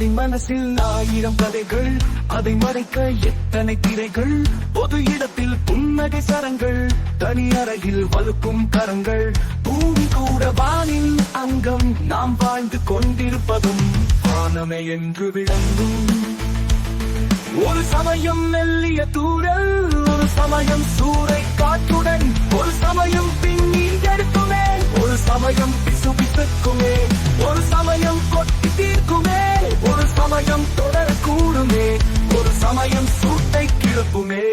அடி மனசில் ஆயிரம் கதைகள். அதை மறைக்க எத்தனை திரைகள்? பொது இடத்தில் புன்னகை சரங்கள். தனி அறையில் வலுக்கும் கரங்கள். பூமி கூட வானின் அங்கம் நாம் வாழ்ந்து கொண்டிருப்பதும் வானமே என்று விளங்கும். ஒரு சமயம் மெல்லிய தூரல் ஒரு சமயம் சூறை காற்றுடன். ஒரு சமயம் பின்னி எடுக்குமே ஒரு சமயம் எப்பவுமே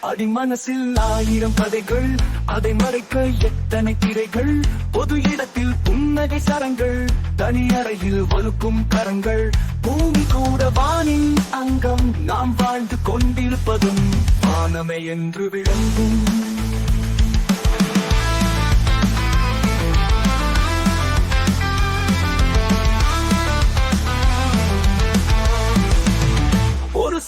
அடி மனசில் ஆயிரம் கதைகள் அதை மறைக்க எத்தனை திரைகள்? பொது இடத்தில் புன்னகை சரங்கள் தனி அறையில் வலுக்கும் கரங்கள். பூமி கூட வானின் அங்கம் நாம் வாழ்ந்து கொண்டிருப்பதும் வானமே என்று விளங்கும்.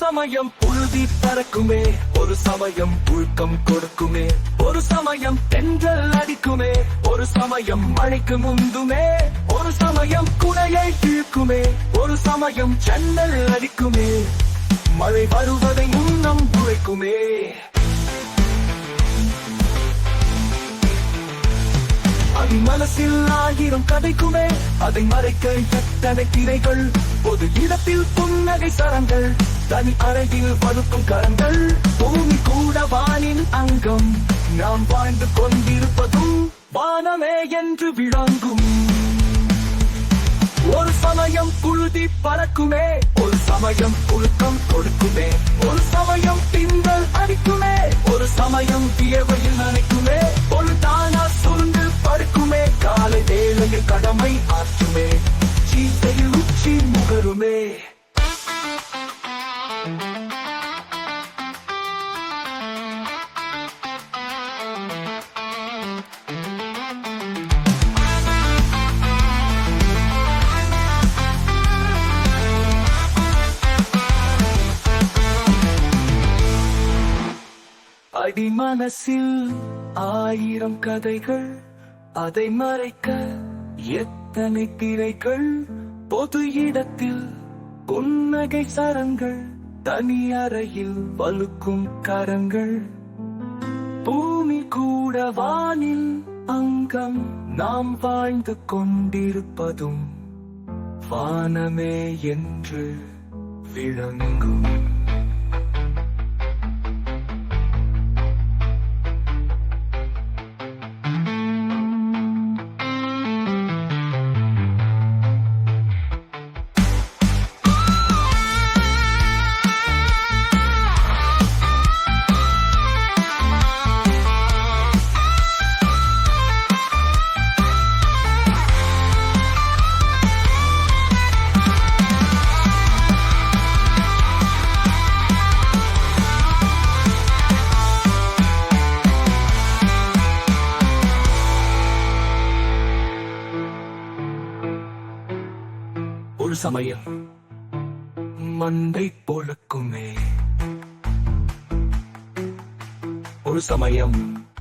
சமயம் புழுதி பறக்குமே. ஒரு சமயம் புழுக்கம் கொடுக்குமே. ஒரு சமயம் தென்றல் அடிக்குமே. ஒரு சமயம் மழைக்கு முந்துமே. ஒரு சமயம் குடையை இழுக்குமே. ஒரு சமயம் ஜன்னல் அடிக்குமே. மழை வருவதை முன்னம் உழைக்குமே. மனசில் ஆயிரம் கதைக்குமே. அதை மறைக்க எத்தனை திரைகள்? பொது இடத்தில் புன்னகை சரங்கள் தனி அறையில் பழுக்கும் கரங்கள். பூமி கூட வானின் அங்கம். நாம் வாழ்ந்து கொண்டிருப்பதும் வானமே என்று விளங்கும். ஒரு சமயம் புழுதி பறக்குமே. ஒரு சமயம் புழுக்கம் கொடுக்குமே. ஒரு சமயம் பிந்தல் அடிக்குமே. ஒரு சமயம் வியவையில் நினைக்கும் me. அடி மனசில் ஆயிரம் கதைகள் அதை மறைக்க எத்தனை திரைகள் பொது இடத்தில் புன்னகை சரங்கள் தனி அறையில் வலுக்கும் கரங்கள். பூமி கூட வானில் அங்கம் நாம் வாழ்ந்து கொண்டிருப்பதும் வானமே என்று விளங்கும். சமயம். மண்டை பொழுக்குமே. ஒரு சமயம்.